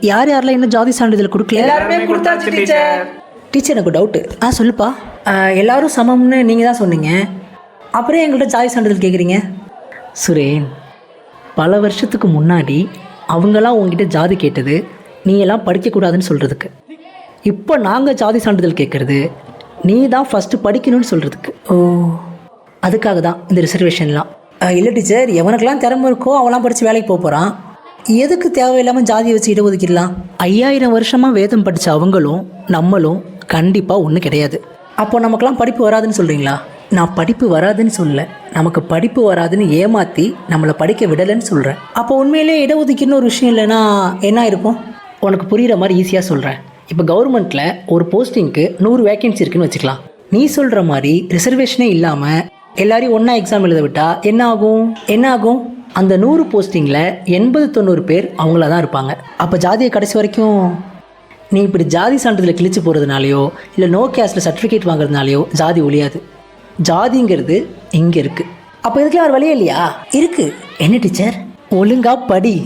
யார் யாரெல்லாம் இன்னும் ஜாதி சான்றிதழ் கொடுக்கல? எல்லாருமே கொடுத்தாச்சு டீச்சர். டீச்சர் எனக்கு டவுட்டு ஆ சொல்லுப்பா. எல்லாரும் சமம்னு நீங்கள் தான் சொன்னீங்க. அப்புறம் எங்கள்கிட்ட ஜாதி சான்றிதழ் கேட்குறீங்க சுரேன் பல வருஷத்துக்கு முன்னாடி அவங்களாம் உங்ககிட்ட ஜாதி கேட்டது நீ எல்லாம் படிக்கக்கூடாதுன்னு சொல்கிறதுக்கு இப்போ நாங்கள் ஜாதி சான்றிதழ் கேட்குறது நீ தான் ஃபஸ்ட்டு படிக்கணும்னு சொல்கிறதுக்கு ஓ. அதுக்காக தான் இந்த ரிசர்வேஷன்லாம் இல்லை டீச்சர் எவனுக்கெல்லாம் திறமை இருக்கோ அவன்லாம் படித்து வேலைக்கு போக போகிறான் எதுக்கு தேவையில்லாமல் ஜாதியை வச்சு இடஒதுக்கிடலாம் ஐயாயிரம் வருஷமாக வேதம் படித்த அவங்களும் நம்மளும் கண்டிப்பாக ஒன்றும் கிடையாது. அப்போ நமக்கெல்லாம் படிப்பு வராதுன்னு சொல்கிறீங்களா நான் படிப்பு வராதுன்னு சொல்லல. நமக்கு படிப்பு வராதுன்னு ஏமாற்றி நம்மளை படிக்க விடலைன்னு சொல்கிறேன் அப்போ உண்மையிலேயே இடஒதுக்கீடுன்னு ஒரு விஷயம் இல்லைன்னா என்ன இருக்கும்? உனக்கு புரிகிற மாதிரி ஈஸியாக சொல்கிறேன் இப்போ கவர்மெண்ட்டில் ஒரு போஸ்டிங்க்கு நூறு வேக்கன்சி இருக்குன்னு வச்சுக்கலாம். நீ சொல்கிற மாதிரி ரிசர்வேஷனே இல்லாமல் எல்லாரையும் ஒன்றா எக்ஸாம் எழுத விட்டால் என்ன ஆகும்? என்ன ஆகும்? அந்த நூறு போஸ்டிங்கில் எண்பது தொண்ணூறு பேர் அவங்கள தான் இருப்பாங்க. அப்போ ஜாதியை கடைசி வரைக்கும் நீ இப்படி ஜாதி சான்றிதழில் கிழிச்சு போகிறதுனாலையோ இல்லை நோ கேஸில் சர்டிஃபிகேட் வாங்குறதுனாலையோ ஜாதி ஒழியாது. ஜாதிங்கிறது இங்கே இருக்குது அப்போ இதுக்கு ஒரு வழியே இல்லையா? இருக்குது என்ன டீச்சர் ஒழுங்கா படி.